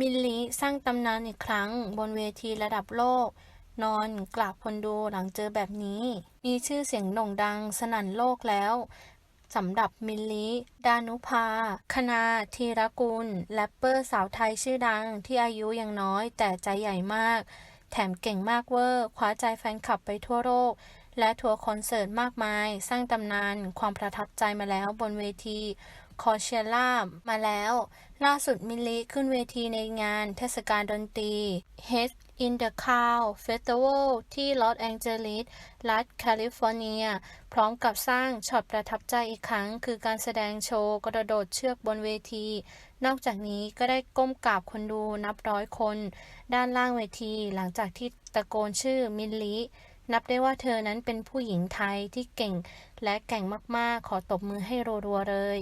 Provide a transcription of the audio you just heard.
มิลลิสร้างตำนานอีกครั้งบนเวทีระดับโลก นอนกราบคนดูหลังเจอแบบนี้ มีชื่อเสียงโด่งดังสนั่นโลกแล้วสำหรับมิลลิดานุภา คณาธีรกุล แรปเปอร์สาวไทยชื่อดังที่อายุยังน้อยแต่ใจใหญ่มาก แถมเก่งมากเวอร์ คว้าใจแฟนคลับไปทั่วโลก และทัวร์คอนเสิร์ตมากมาย สร้างตำนานความประทับใจมาแล้วบนเวทีคอเชียล่ามาแล้ว ล่าสุดมิลลิขึ้นเวทีในงานเทศกาลดนตรี Head in the Cloud Festival ที่ลอสแองเจลิส รัฐแคลิฟอร์เนีย พร้อมกับสร้างช็อตประทับใจอีกครั้ง คือการแสดงโชว์กระโดดเชือกบนเวที นอกจากนี้ก็ได้ก้มกราบคนดูนับร้อยคน ด้านล่างเวทีหลังจากที่ตะโกนชื่อมิลลิ นับได้ว่าเธอนั้นเป็นผู้หญิงไทยที่เก่งและแก่งมากๆ ขอตบมือให้รัวๆเลย